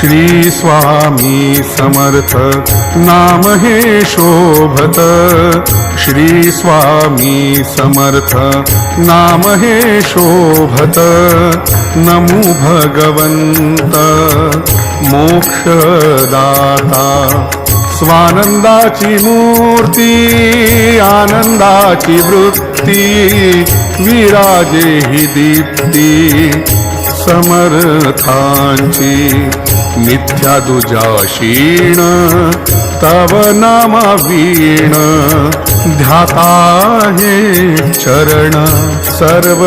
श्री स्वामी समर्थ नाम हे शोभत. श्री स्वामी समर्थ नाम हे शोभत. नमो भगवंत मोक्षदाता. स्वानंदाची मूर्ती आनंदाची वृत्ती विराजे ही दीप्ती समर्थांची. मिथ्या दुजाशीण तव नामा वीण. ध्याता हे चरण सर्व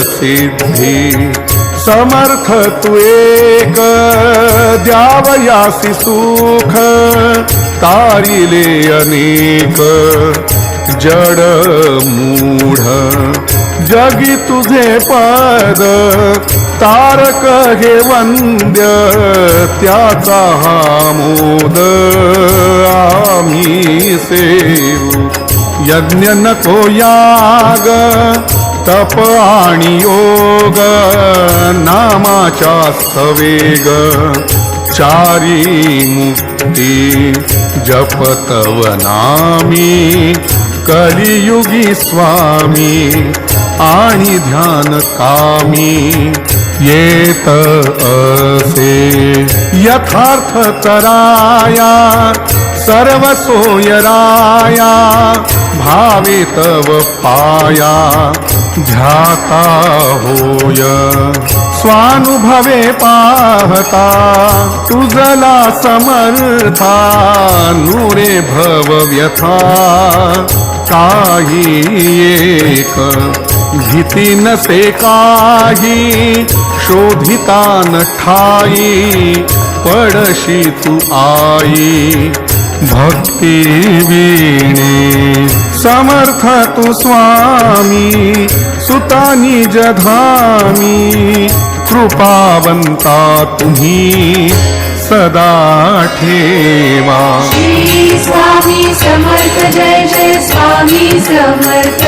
सिद्धी. समर्थ तू द्यावयासि सुख. तारिले अनेक जड मूढ. जगी तुझे पद तारक हे वंद्य त्याचा हा मोद. आम्ही सेवू. यज्ञ नको याग तप आणि योग नामाच्या स्थवेग चारी मुक्ती जपतव नामी. कलियुगी स्वामी आणि ध्यान कामी येत असे. यथार्थ तराया सर्व सोयराया भावे तव पाया ध्याता होय. स्वानुभवे पाहता तुझला समर्था नुरे भव व्यथा काही एक भीती नसे काही शोधिता न ठाई पडशी तू आई. भक्ती वीणे समर्थ तू स्वामी सुतानी जधामी कृपावंता तुम्ही सदा ठेवा. स्वामी समर्थ जय जय स्वामी समर्थ.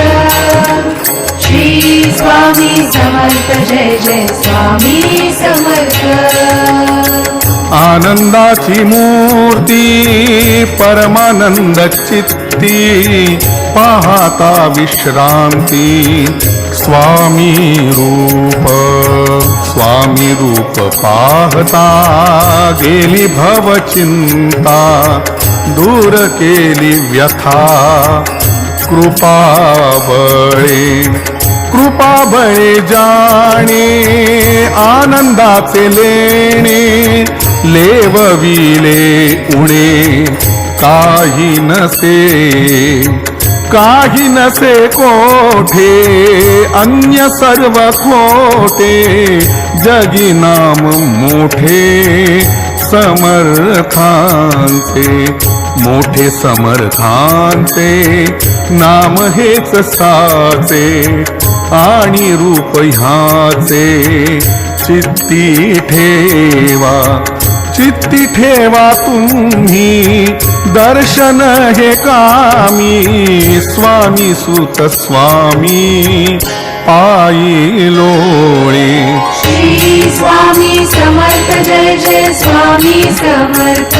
स्वामी समर्थ जय जय स्वामी समर्थ. आनंदाची मूर्ती परमानंद चित्ती पाहता विश्रांती स्वामी रूप स्वामी रूप पाहता गेली भव चिंता दूर केली व्यथा कृपा बळे कृपा बळे जाणे आनंदाचे लेणे लेवविले उणे. काही नसे काही नसे कोठे अन्य सर्व खोटे. जगी नाम मोठे समर्थांचे. मोठे समर्थांचे नाम हेच साचे. आणि रूप ह्याचे चित्ती ठेवा. चित्ती ठेवा तुम्ही. दर्शन हे कामी. स्वामी सुत स्वामी. पायी लोळे. श्री स्वामी समर्थ जय जय स्वामी समर्थ.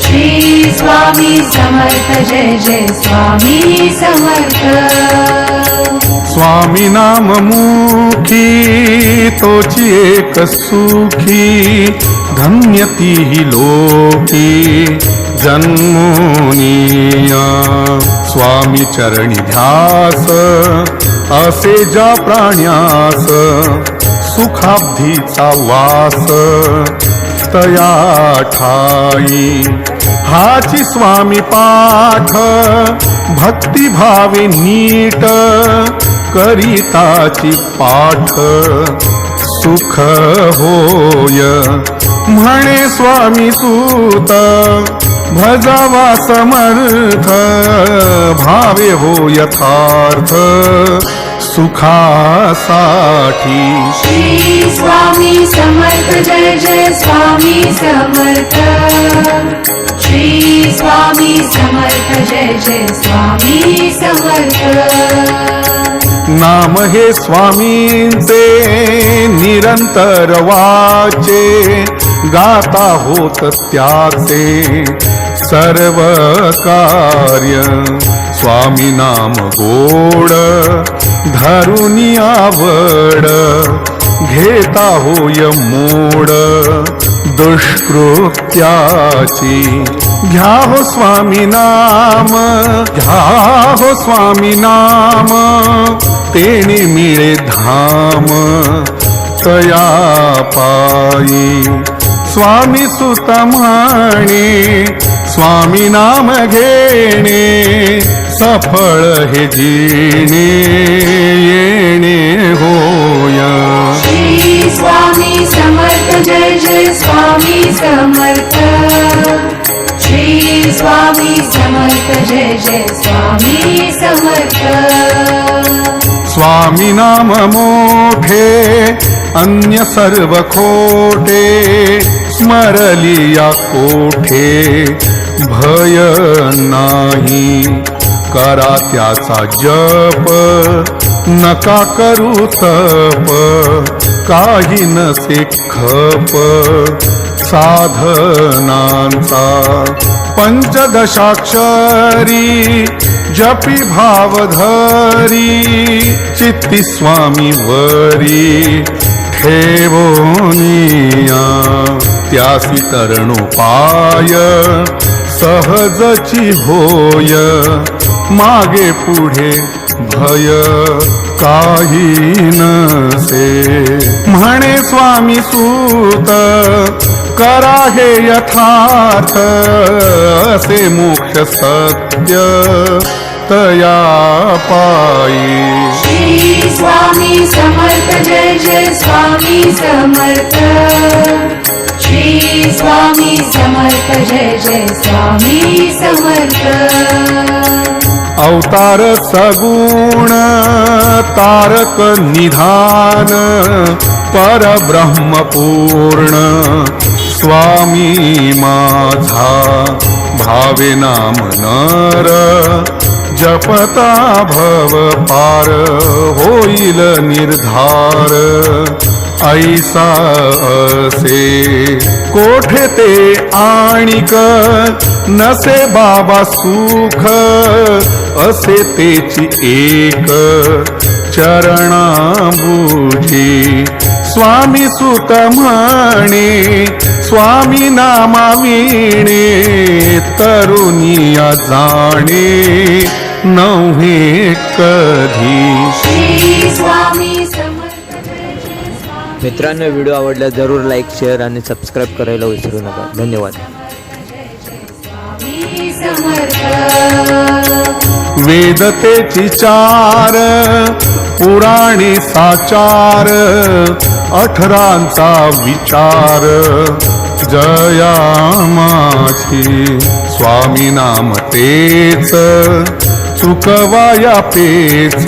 श्री स्वामी समर्थ जय जय स्वामी समर्थ. स्वामी नाम मुखी तोची एक सुखी धन्य ती लोकी जन्मोनिया. स्वामी चरणी ध्यास असे ज्या प्राण्यास सुखाब्धीचा वास तया ठाई. हाची स्वामी पाठ भक्ती भावे नीट करिताची पाठ. सुख होय. म्हणे स्वामी सूत भजवा समर्थ भावे हो यथार्थ. सुखासाठी श्री स्वामी समर्थ जय जय स्वामी समर्थ. श्री स्वामी समर्थ जय जय स्वामी समर्थ. नाम हे स्वामींचे निरंतर वाचे. गाता होत त्याचे सर्व कार्य. स्वामी नाम गोड धरुनी आवड घेता होय मोड. दुष्कृत्याची घ्या हो स्वामी नाम घ्या स्वामी नाम तेने मिळे धाम तया पायी. स्वामी सुत म्हणे स्वामी नाम घेणे सफळ हे जीणे येणे होय. स्वामी समर्थ जय जय स्वामी समर्थ. जय जय स्वामी समर्थ स्वामी नाम मोठे अन्य सर्व खोटे स्मरलिया कोठे? भय नाही करा त्याचा जप नका करू तप काही नसे खप साधनांचा पंचदशाक्षरी जपी भावधरी चित्ती स्वामी वरी ठेवोनिया त्यासी तरणोपाय सहजची होय मागे पुढे भय काही नसे. म्हणे स्वामी सूत करा हे यथार्थ असे मोक्ष सत्य तया पायी। श्री स्वामी समर्थ जय जय स्वामी समर्थ। श्री स्वामी समर्थ जय जय स्वामी समर्थ। अवतार सगुण तारक निधान परब्रह्म पूर्ण स्वामी माझा भावे नाम नर जपता भव पार होईल निर्धार. ऐसा असे कोठे ते आणिक नसे बाबा सुख असे तेची एक चरणा बुझी स्वामी सुत म्हणे स्वामी नामाविणे तरुणिया जाणे नव्हे कधी. मित्रांनो व्हिडिओ आवडल्यास जरूर लाईक शेअर आणि सबस्क्राईब करायला विसरू नका. धन्यवाद. वेदतेची चार पुराणे साचार अठरांचा विचार. जया माझी स्वामी नाम तेच. चुकवाया पेच.